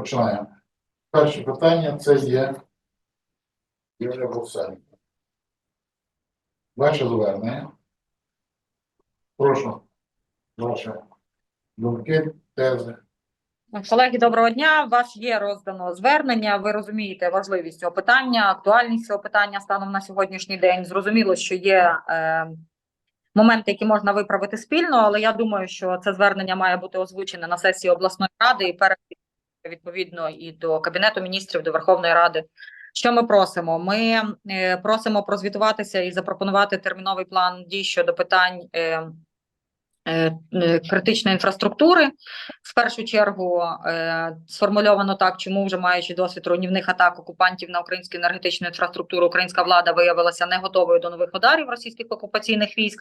Починаємо. Перше питання це є Юлія Боксенко. Ваше звернення. Прошу. Ваші думки, тези. Колеги, доброго дня. Вас є роздано звернення. Ви розумієте важливість цього питання, актуальність цього питання станом на сьогоднішній день. Зрозуміло, що є е, моменти, які можна виправити спільно, але я думаю, що це звернення має бути озвучене на сесії обласної ради і перед відповідно і до кабінету міністрів, до Верховної Ради. Що ми просимо? Ми е, просимо прозвітуватися і запропонувати терміновий план дій щодо питань. Е, е, критичної інфраструктури. В першу чергу е, сформульовано так, чому вже маючи досвід руйнівних атак окупантів на українську енергетичну інфраструктуру, українська влада виявилася не готовою до нових ударів російських окупаційних військ.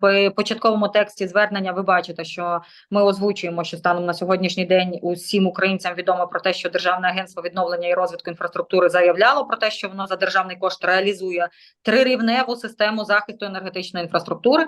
В початковому тексті звернення ви бачите, що ми озвучуємо, що станом на сьогоднішній день усім українцям відомо про те, що Державне агентство відновлення і розвитку інфраструктури заявляло про те, що воно за державний кошт реалізує трирівневу систему захисту енергетичної інфраструктури.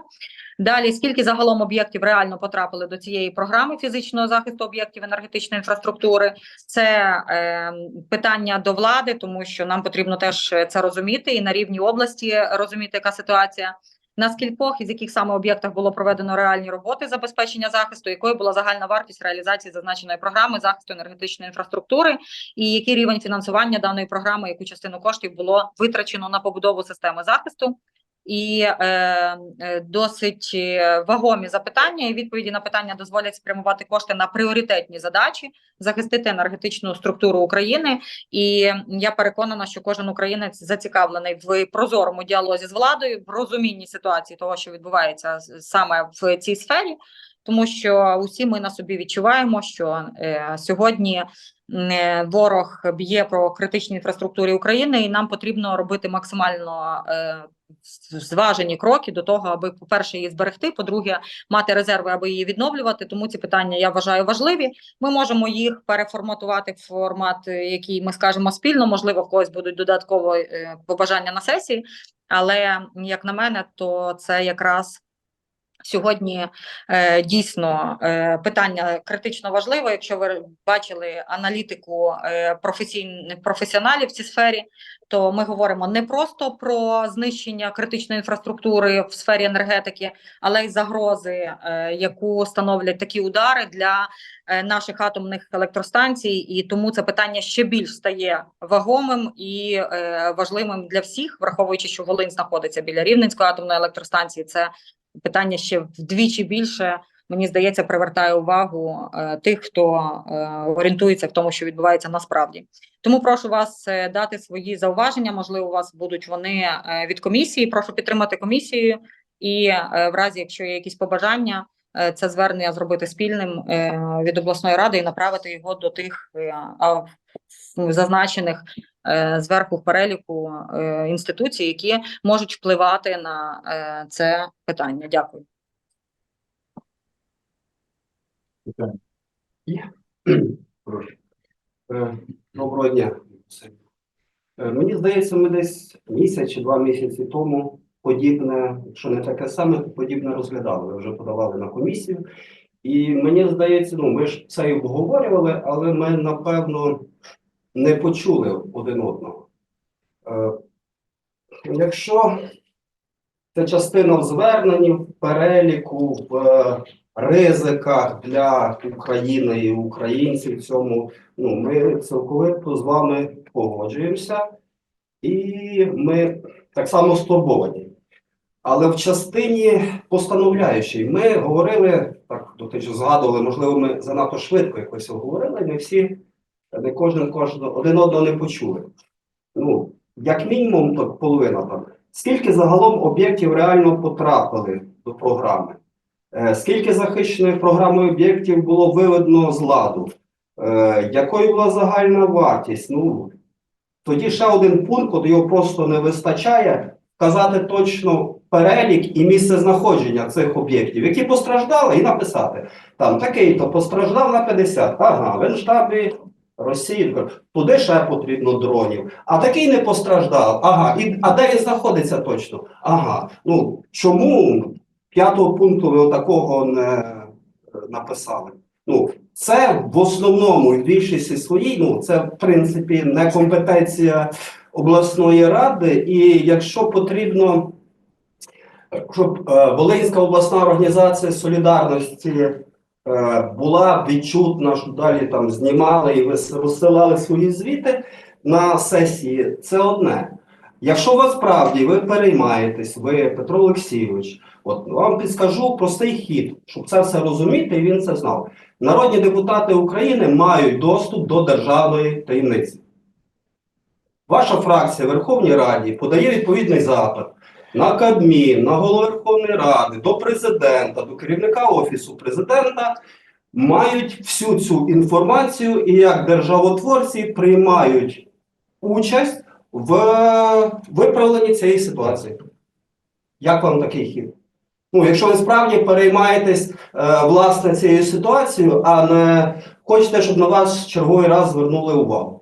Далі, скільки загалом об'єктів реально потрапили до цієї програми фізичного захисту об'єктів енергетичної інфраструктури? Це е, питання до влади, тому що нам потрібно теж це розуміти і на рівні області розуміти, яка ситуація. На скількох і з яких саме об'єктах було проведено реальні роботи забезпечення захисту, якою була загальна вартість реалізації зазначеної програми захисту енергетичної інфраструктури, і який рівень фінансування даної програми, яку частину коштів було витрачено на побудову системи захисту? І е, е, досить е, вагомі запитання і відповіді на питання дозволять спрямувати кошти на пріоритетні задачі, захистити енергетичну структуру України. І я переконана, що кожен українець зацікавлений в прозорому діалозі з владою, в розумінні ситуації того, що відбувається саме в цій сфері. Тому що усі ми на собі відчуваємо, що е, сьогодні ворог б'є про критичні інфраструктури України, і нам потрібно робити максимально е, зважені кроки до того, аби, по-перше, її зберегти, по-друге, мати резерви, аби її відновлювати. Тому ці питання я вважаю важливі. Ми можемо їх переформатувати в формат, е, який ми скажемо спільно. Можливо, в когось будуть додатково е, побажання на сесії, але як на мене, то це якраз. Сьогодні е, дійсно е, питання критично важливе. Якщо ви бачили аналітику е, професіоналів в цій сфері, то ми говоримо не просто про знищення критичної інфраструктури в сфері енергетики, але й загрози, яку становлять такі удари для наших атомних електростанцій, і тому це питання ще більш стає вагомим і важливим для всіх, враховуючи, що Волинь знаходиться біля Рівненської атомної електростанції. Це питання ще вдвічі більше. Мені здається, привертає увагу е, тих, хто е, орієнтується в тому, що відбувається насправді. Тому прошу вас е, дати свої зауваження. Можливо, у вас будуть вони е, від комісії. Прошу підтримати комісію, і е, в разі, якщо є якісь побажання, е, це звернення зробити спільним е, від обласної ради і направити його до тих е, зазначених зверху в переліку е, інституцій, які можуть впливати на е, це питання. Дякую. Е, Доброго дня. Е, Мені здається, ми десь місяць чи два місяці тому подібне, якщо не таке саме, подібне розглядали. Ви вже подавали на комісію. І мені здається, ну ми ж це і обговорювали, але ми напевно не почули один одного. Е, Якщо це частина в зверненні, в переліку, в е, ризиках для України і українців в цьому, ну, ми цілковито з вами погоджуємося, і ми так само стурбовані. Але в частині постановляючій ми говорили, так дотично згадували, можливо, ми занадто швидко якось говорили, не всі, не кожен кожного один одного не почули. Ну, як мінімум, то половина там. Скільки загалом об'єктів реально потрапили до програми? Е, Скільки захищених програмою об'єктів було виведено з ладу? Е, Якою була загальна вартість? Ну, тоді ще один пункт, от його просто не вистачає, вказати точно перелік і місце знаходження цих об'єктів, які постраждали, і написати. Там такий-то постраждав на 50, ага, в Генштабі Росії, туди ще потрібно дронів. А такий не постраждав, ага, і, а де він знаходиться точно? Ага, ну чому п'ятого пункту ви такого не е, написали? Ну, Це в основному в більшості своїй, ну це в принципі не компетенція обласної ради, і якщо потрібно, щоб е, Волинська обласна організація солідарності була відчутна, що далі там знімали і розсилали свої звіти на сесії, це одне. Якщо ви справді ви переймаєтесь, ви Петро Олексійович, от вам підскажу простий хід, щоб це все розуміти, і він це знав. Народні депутати України мають доступ до державної таємниці. Ваша фракція в Верховній Раді подає відповідний запит на Кабмін, на голову Верховної Ради, до президента, до керівника Офісу президента. Мають всю цю інформацію і як державотворці приймають участь в виправленні цієї ситуації. Як вам такий хід? Ну, якщо ви справді переймаєтесь е, власне цією ситуацією, а не хочете, щоб на вас черговий раз звернули увагу.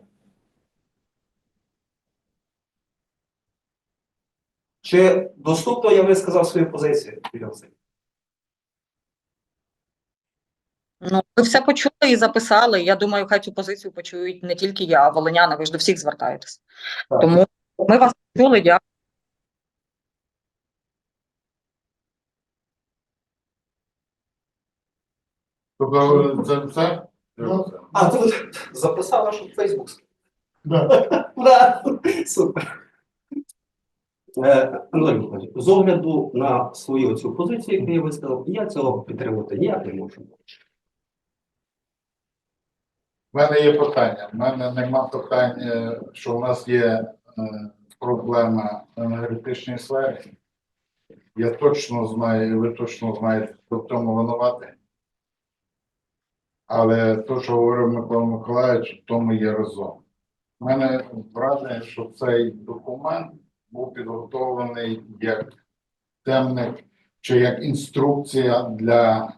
Чи доступно я висказав свою позицію? Юрій? Ну, ви все почули і записали. Я думаю, хай цю позицію почують не тільки я, а волиняни. Ви ж до всіх звертаєтесь. Так. Тому ми вас почули. Дякую. Тобто це все? Ну, А, ти записала, що в Фейсбук. Да. Да, супер. Е, Анатолій Миколаївич, з огляду на свою цю позицію, яку я висказав, я цього підтримувати ніяк не можу. У мене є питання. У мене нема питань, е, що у нас є е, проблема в енергетичній сфері. Я точно знаю, і ви точно знаєте, хто в цьому винуватий. Але то, що говорив Микола Миколаївич, в тому є резон. У мене враження, що цей документ був підготовлений як темник чи як інструкція для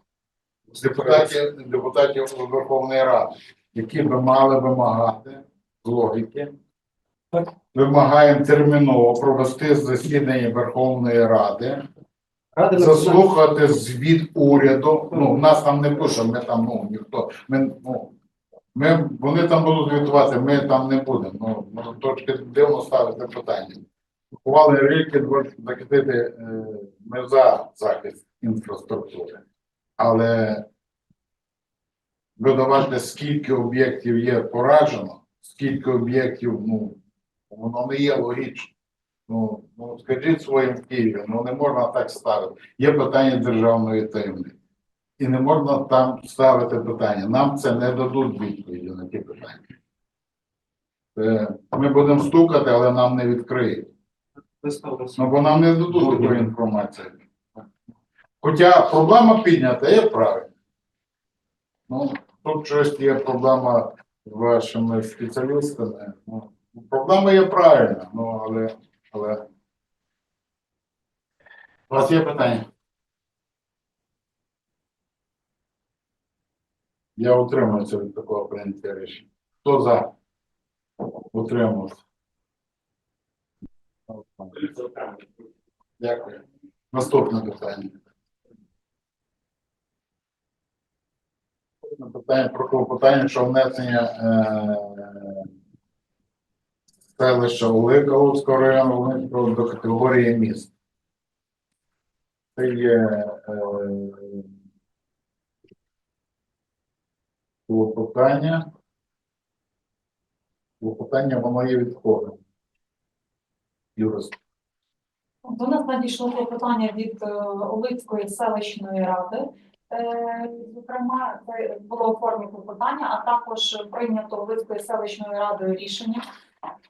депутатів, депутатів Верховної Ради, які би мали вимагати з логіки. Вимагаємо терміново провести засідання Верховної Ради, Ради заслухати звіт уряду. Ну, в нас там не пише, ми там, ну, ніхто. Ми, ну, ми, вони там будуть звітувати, ми там не будемо. Ну, трошки дивно ставити питання. Купували ріки, захистити, е, ми за захист інфраструктури. Але видавати, скільки об'єктів є поражено, скільки об'єктів, ну, воно не є логічно. Ну, ну скажіть своїм в Києві, ну не можна так ставити. Є питання державної таємниці. І не можна там ставити питання. Нам це не дадуть відповіді на ті питання. Е, Ми будемо стукати, але нам не відкриють. Ну, бо нам не дадуть такої інформації. Хоча проблема піднята, є правильно. Ну, тут щось є проблема з вашими спеціалістами. Ну, проблема є правильна, ну, але, але. У вас є питання? Я утримуюся від такого прийняття рішення. Хто за? Утримався. Дякую. Наступне питання. Питання про клопотання, що внесення е, селища Олика Луцького району Волинського до категорії міст. Це є е, клопотання. Клопотання воно є відходом. Юрист. До нас надійшло питання від е, Олицької селищної ради. Е, Зокрема, це було у клопотання, а також прийнято Олицькою селищною радою рішення,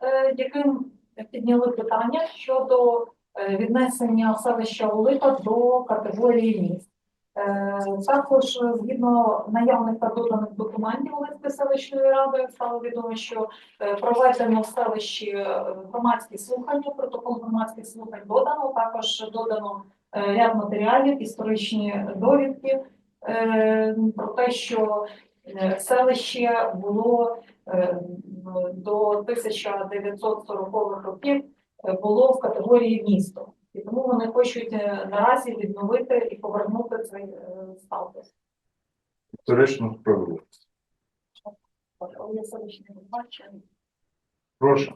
е, яким підняли питання щодо віднесення селища Олика до категорії міст. Е, Також е, згідно наявних та документів Олицької селищної ради стало відомо, що Е, проведено в селищі громадські слухання, протокол громадських слухань додано, також додано ряд матеріалів, історичні довідки про те, що селище було до 1940-х років було в категорії місто. І тому вони хочуть е, наразі відновити і повернути цей е, статус. історичну справедливість. Прошу,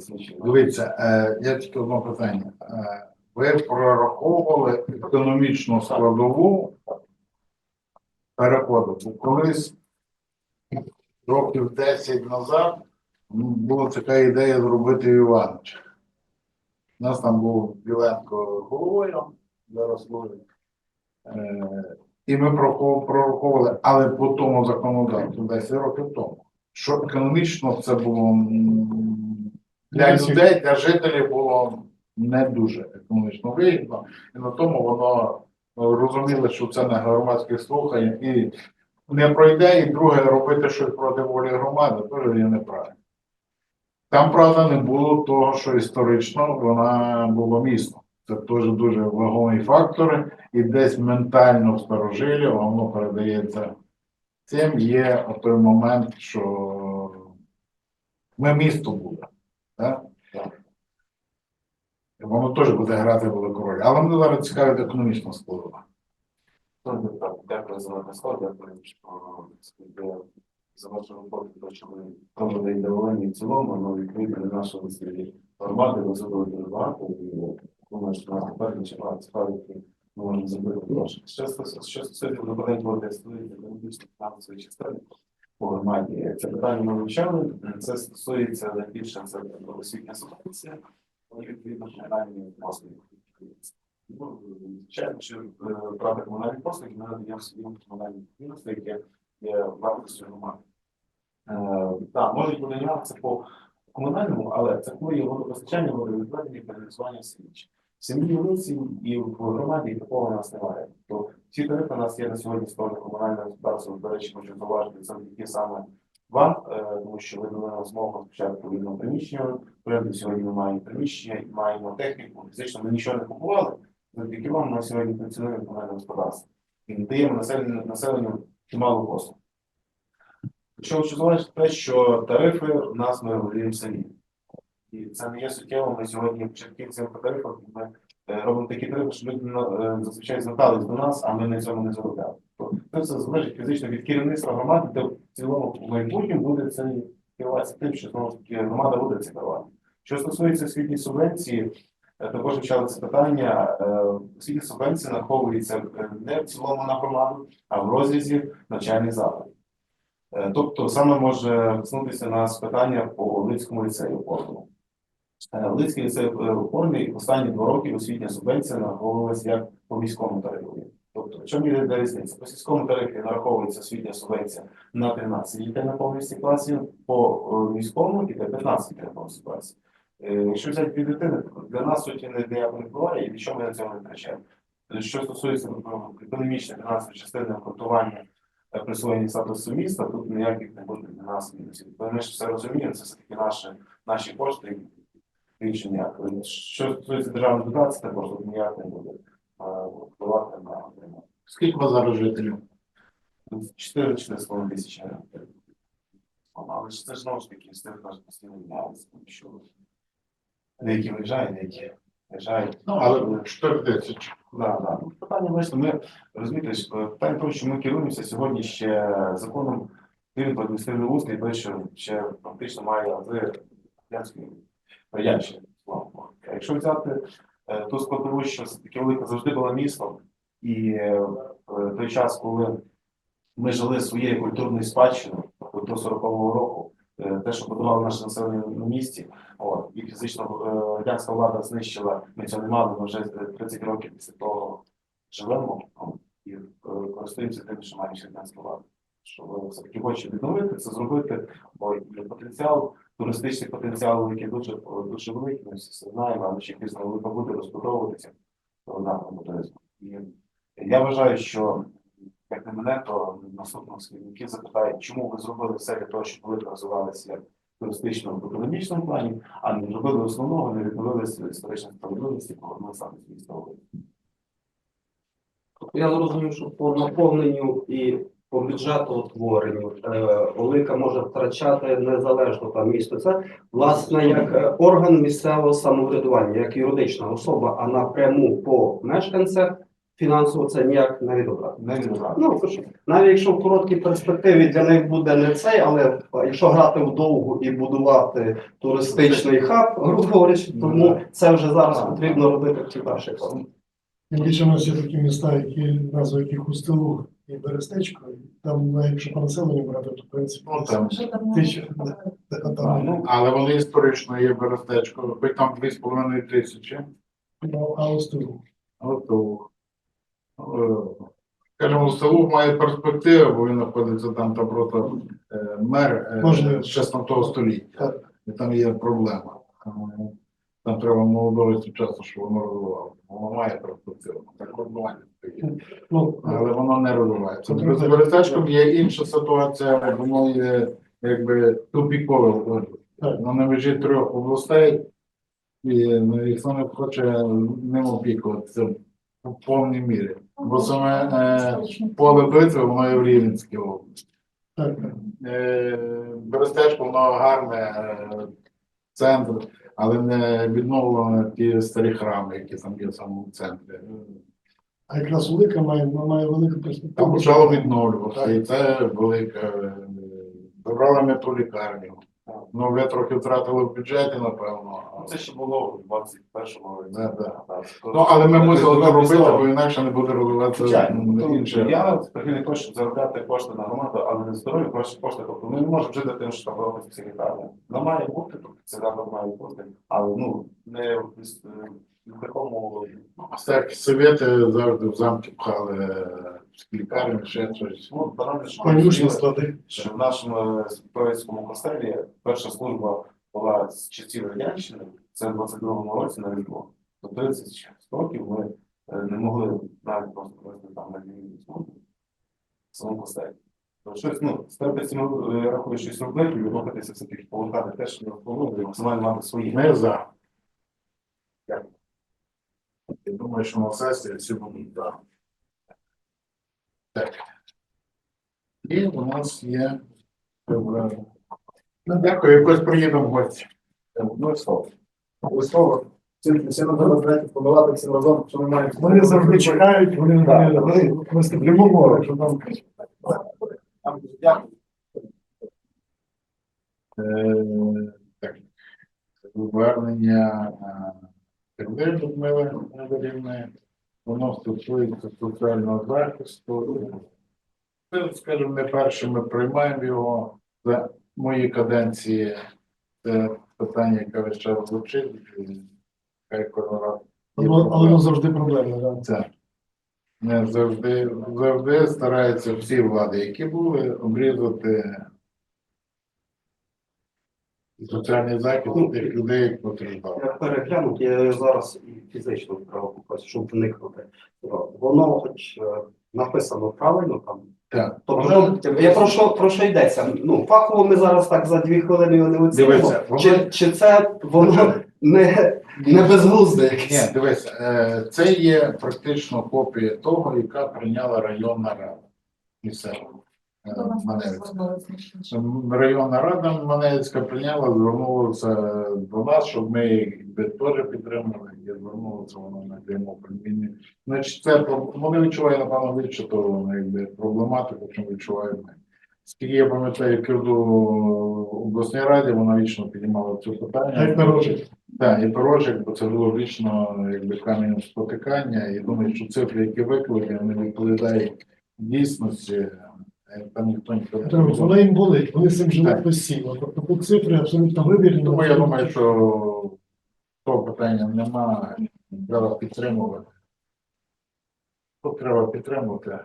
слідчі. Дивіться, е, я тільки одне питання. Ви прораховували економічну складову переходу. Колись років 10 назад була така ідея зробити Івановича. У нас там був Біленко головою, зараз служить. Е, і ми прорахов- прораховували, але по тому законодавству 10 років тому. Що економічно це було для людей, для жителів було не дуже економічно вигідно, і на тому воно ну, розуміли, що це не громадське слухання, і не пройде, і друге робити щось проти волі громади, теж є неправильно. Там, правда, не було того, що історично вона було місто. Це теж дуже вагомий фактор, і десь ментально в старожилі воно передається цим. Є той момент, що ми місто були. Так? Воно теж буде грати велику роль. Але мене зараз цікавить економічна складова. Дякую за слово, дякую, що за вашу роботу, те, що ви провели ідеології в цілому, ну, відповідно до нашого цієї громади, ви дуже багато, і думаю, що нас тепер починає справити, ми можемо зробити гроші. Що стосується доброго тесту економічної фінансової частини по громаді, це питання ми вивчали, це стосується найбільше це освітня субвенція, і відповідно комунальні послуги. Ну, Звичайно, що е, правда комунальні послуги ми надаємо комунальним підприємствам, яке є власністю громади. Е, Так, можуть нюанси по комунальному, але це коли є водопостачання, водовідведення, все інше. В сім'ї вулиці і в громаді такого нас немає. То всі тарифи у нас є на сьогодні сторони комунального господарства. До речі, хочу зауважити, такі саме вам, е, тому що ви дали нам змогу спочатку вільного приміщення. Порядку сьогодні ми маємо приміщення, маємо техніку. Фізично ми нічого не купували. Завдяки вам ми сьогодні функціонує комунальне господарство і надаємо населенню, населенню чимало послуг. Якщо залежати те, що тарифи у нас ми регулюємо самі. І це не є суттєво. Ми сьогодні початківцями по тарифах ми е, робимо такі тарифи, що люди е, зазвичай звертались до нас, а ми на цьому не заробляли. Тобто Це все залежить фізично від керівництва громади, де в цілому в майбутньому буде це керуватися тим, що знову ж таки громада буде це керувати. Що стосується освітньої субвенції, також вивчали це питання. Е, Освітня субвенція нараховується е, не в цілому на громаду, а в розрізі навчальних закладів. Е, Тобто саме може снутися нас питання по Лицькому ліцею. Е, Лицький ліцей е, у формі останні два роки освітня субвенція нараховувалася як по міському тарифу. Тобто, в чому є різниця? По сільському тарифі нараховується освітня субвенція на 13 дітей на повністю класі, по е, міському іде 15 дітей на повністю класі. Е, Якщо взяти дві дитини, то для нас суті не ніяко не і нічого ми на цьому не втрачаємо. Е, Що стосується економічної фінансової частини обґрунтування е, присвоєння статусу міста, тут ніяких не буде для нас мінусів. Ми ж все розуміємо, це все-таки наші, наші кошти і більше ніяк. Що стосується державної дотації, також тут ніяк не буде е, впливати на отримання. Скільки у вас зараз жителів? 4-4,5 тисячі. Але ж це ж знову ж таки з тих наш постійно міняється, деякі виїжджають, деякі виїжджають. Ну, але 4 тисячі. Да, да. Ну, Питання вийшло. Ми розумієте, що питання того, що ми керуємося сьогодні ще законом про адміністративний устрій, той, що ще фактично має ази радянської радянщини. слава Богу. А Якщо взяти е, ту складову, що таки велика завжди була містом, і е, в той час, коли ми жили своєю культурною спадщиною до 40-го року, е, те, що будувало наше населення на місці, от, і фізично е, радянська влада знищила, ми цього не мали, ми вже е, 30 років після того живемо і е, користуємося тим, що має радянська влада. Що ви все-таки хоче відновити, це зробити, бо потенціал, туристичний потенціал, який дуже, дуже великий, ми всі це знаємо, але ще пізно велика буде розбудовуватися в туризму. І я вважаю, що як на мене, то наступного керівників запитають, чому ви зробили все для того, щоб ви розвивалися як туристично в економічному плані, а не зробили основного, не відновили історичну справедливість і повернули саме свій столовий. Тобто Я зрозумів, що по наповненню і по бюджетоутворенню е, Олика може втрачати незалежно там місто. Це власне як е, орган місцевого самоврядування, як юридична особа, а напряму по мешканцях фінансово це ніяк не відобрати. Не відобрати. Ну, то що, навіть якщо в короткій перспективі для них буде не цей, але якщо грати в довгу і будувати туристичний хаб, грубо говорячи, тому це вже зараз потрібно робити в ці перші форми. Тим більше у нас є такі міста, які назва яких Устилуг і Берестечко, там навіть якщо по населенню брати, то в принципі Ну, там. Тисяча, там, Ну, Але вони історично є берестечко, хоч там 2,5 тисячі. ну, а Устилуг. От, е, скажімо, село має перспективи, бо він знаходиться там та просто е, мер е, Можливо. з 16 століття. І там є проблема. Там, треба молодого часу, щоб воно розвивалося. Воно має перспективу. Так стоїть. Ну, Але воно не розвивається. З. Берестечком є інша ситуація, воно є якби тупікове Воно на межі трьох областей, і ну, ніхто не хоче ним опікуватися в повній мірі. Бо саме е, поле битви, воно є в Рівненській області. так. Е, Берестечко, воно гарне, е, центр, але не відновлено ті старі храми, які там є в самому центрі. А якраз велика має, має велику Там перспективу. почало відновлюватися, і це велика. е, Забрали ми ту лікарню. Ну, ви трохи втратили в бюджеті, напевно. Ну, Це ще було в 21-му році. Да, да. Так. Ну, але ми мусили це робити, бо інакше не буде розвиватися інше. я прихильник того, щоб заробляти кошти на громаду, але не здорові кошти, кошти. Тобто ми не можемо жити тим, що там робиться всі лікарні. Має бути, тобто це заклад має бути, але ну не в, е, такому Всякі совєти завжди в замки пхали е, лікарню, ще щось. ну, банально, що Конюшні склади. що в нашому е, Троїцькому костелі перша служба була з часів радянщини, це в 22-му році на Різдво. До 30 років ми е, не могли навіть просто провести там на лінії службу в самому костелі. То щось, ну, старатися ми е, рахую щось робити, і рухатися все-таки повертати теж не впливу, і максимально мати свої. Ми за. Дякую. Я думаю, що на сесії всі будуть за. Так. І у нас є. е, Ну, дякую, якось приїдемо в гості. Ну, слово. Слово. Всім всім треба знаєте, всім разом, що ми маємо. Вони завжди чекають, вони виступлюємо, що там Дякую. Е, Так. Звернення Сергія Людмили Андріївни. Воно стосується соціального захисту. Це, скажімо, не перше ми приймаємо його за мої каденції. Це питання, яке весь час звучить. хай раз але але воно завжди проблемне. Да. Це не завжди, завжди стараються всі влади, які були, обрізати соціальний захист тих людей, які потребували. Я переглянув, я зараз і фізично треба попросити, щоб вникнути. Воно хоч е, написано правильно там. Так. Тобто, я про що, про що йдеться? Ну, фахово ми зараз так за дві хвилини його не оцінимо. Дивися, воно- Чи, чи це воно не, не безглузде Ні, якесь? дивись, е, це є практично копія того, яка прийняла районна рада місцева. Е, Маневицька. Районна рада Маневицька прийняла, звернулася до нас, щоб ми їх теж підтримали, і звернулося воно на пряму примінні. Значить, це про- вони відчувають, напевно, більше того, якби проблематику, чим відчуваємо ми. Скільки я пам'ятаю, як я до обласній раді, вона вічно піднімала цю питання. Як нарожить. Так, і порожик, бо це було вічно якби каменем спотикання, і думаю, що цифри, які викладені, вони відповідають дійсності, е, там ніхто ніколи не Тобто Воно їм болить, вони з цим живуть Так. постійно. Тобто тут цифри абсолютно вибірні. Тому я думаю, що того питання немає, треба підтримувати. Тут треба підтримувати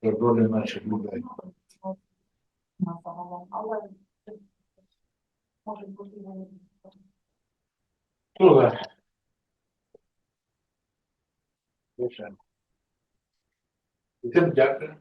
це долі наших людей. На загалом, але може бути вони. Дуже. Більше. Всім дякую.